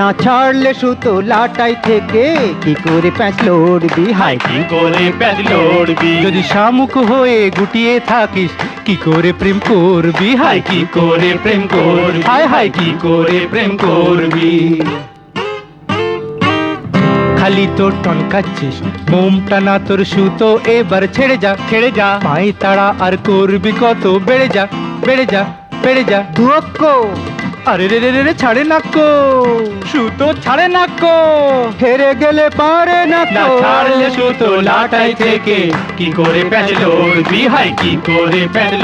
না ছাড়লে সুতো লাটাই থেকে কি করে প্যাঁচ লড়বি? হাই, কি করে প্যাচ লড়বি? যদি শামুক হয়ে গুটিয়ে থাকিস, কি করে প্রেম করবি? হাই হাই কি করে প্রেম করবি? হায় হায় কি করে প্রেম করবি? খালি তোর টনকাচ্ছিস, মোমটা না তোর সুতো, এবার ছেড়ে যা ছেড়ে যা। পাই তাড়া আর করবি কত? বেড়ে যা বেড়ে যা বেড়ে যা। দুঃখ আরে রে রে রে রে ছাড়ে নাকো সুতো ছাড়ে নাকো হেরে গেলে পারে না না। ছাড়লে সুতো লাটাই থেকে। কি করে প্যাচ বি হাই কি করে প্যাচ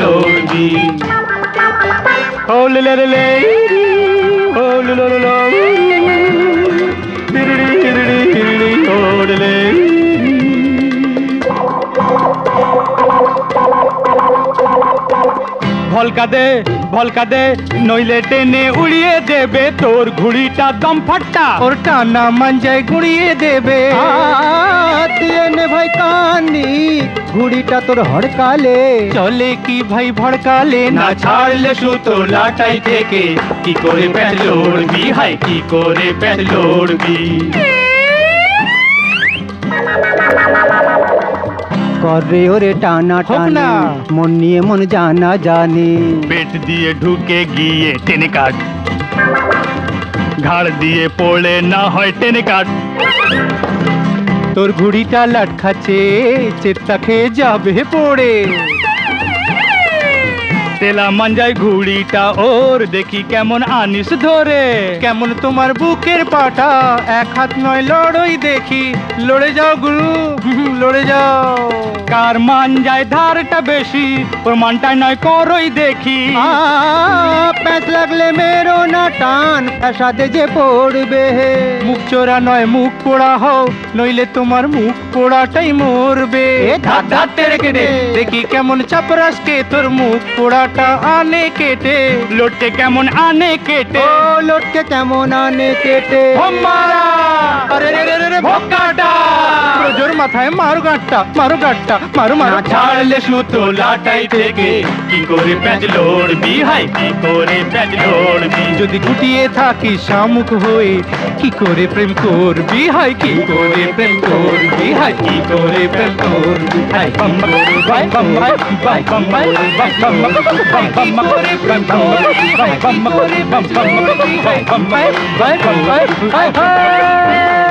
বি ও লে লে লে লে লো লে লে ভলকা দে ভলকা দে নইলে টেনে উড়িয়ে দেবে তোর ঘুড়িটা দম ফাট্টা ওর টানা মাঞ্জায় ঘুরিয়ে দেবে। নে ভাই কানি ঘুড়িটা তোর হড়কালে। চলে কি ভাই ভড়কালে? না ছাড়লে সুতো লাটাই থেকে। কি করে লড়বি? হাই কি করে লড়বি? করে ওরে টানা টানা। মন নিয়ে মন জানা জানি। পেট দিয়ে ঢুকে গিয়ে টেনে কাট। ঘাড় দিয়ে পড়ে না হয় টেনে কাট। তোর ঘুড়িটা লাট খাচ্ছে চেত্তা খেয়ে যাবে পড়ে। তেলা মাঞ্জায় ঘুড়িটা ওর দেখি কেমন আনিস ধরে। কেমন তোমার বুকের পাটা এক হাত নয় লড়ই দেখি। লড়ে যাও গুরু লড়ে যাও। কার মাঞ্জায় ধারটা বেশি ওর মানটায় নয় করই দেখি। প্যাঁচ লাগলে মেরো না টান সাথে যে পড়বে মুখ চোরা নয় মুখ পোড়া হও নইলে তোমার মুখ পোড়াটাই মরবে। এ ধার ধার তেরে কেটে। দেখি কেমন চাপরাসকে তোর মুখ পোড়াটা আনে কেটে লোটকে কেমন আনে কেটে? ও লোটকে কেমন আনে কেটে? মারা! আরে রে রে রে জোর মাথায় মারু গাঁটটা মারু গাঁটটা মারু মারু ছাড়লে সুতো লাটাই থেকে কি করে প্যাচ লড়বি হাই কি করে প্যাচ লড়বি যদি গুটিয়ে থাকি শামুক হয়ে কি করে প্রেম করবি হাই কি করে প্রেম করবি হাই কি করে প্রেম করবি হাই বাই বাই বাই বাই বাম করে প্রেম করবি হাই করে বাম বাই বাম বাই বাই বাই হাই হাই